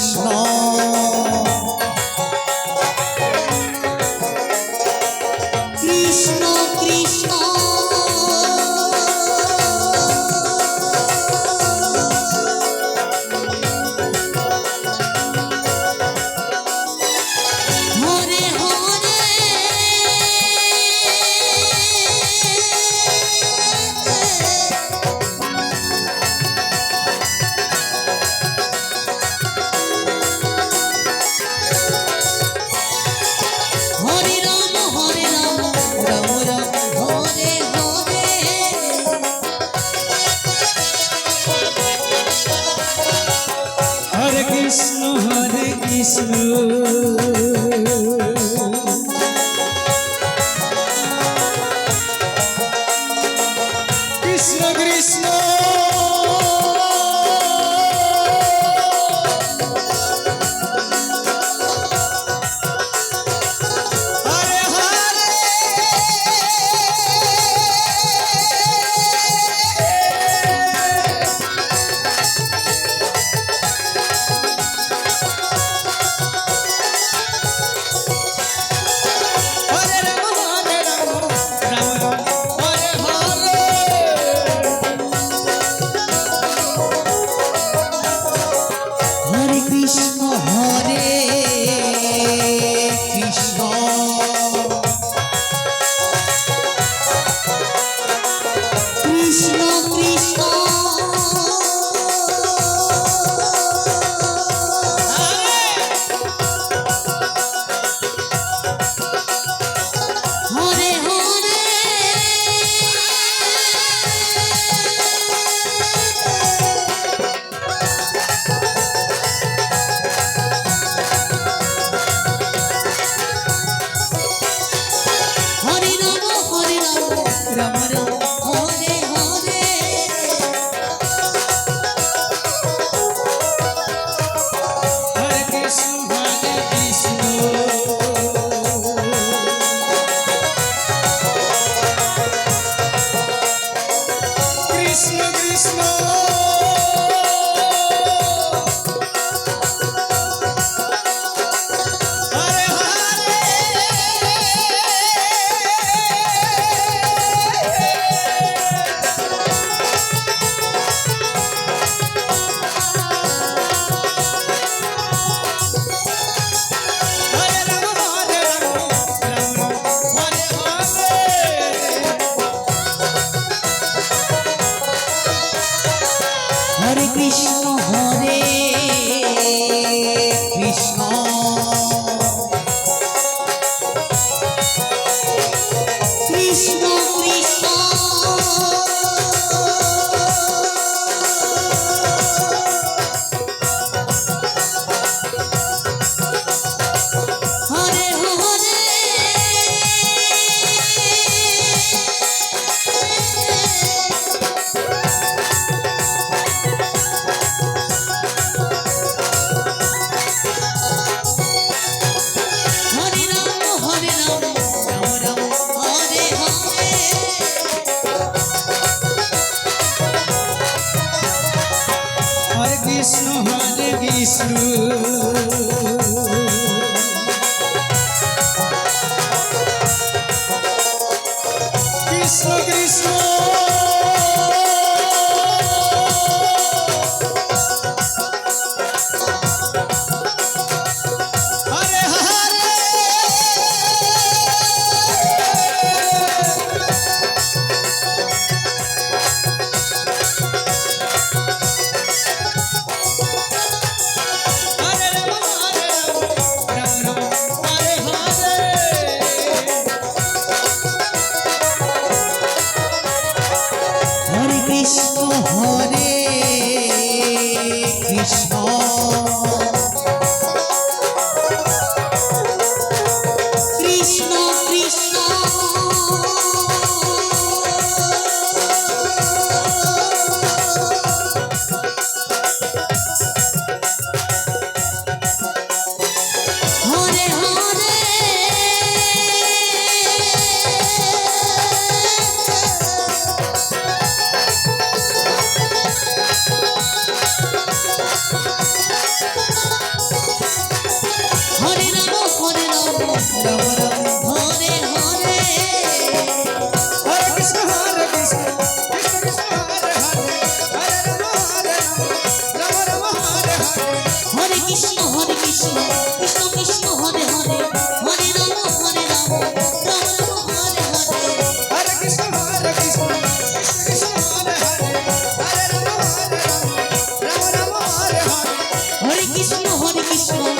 Krishna. you. Hare Krishna. Madhu Krishna Krishna Oh. Krishna Hare Krishna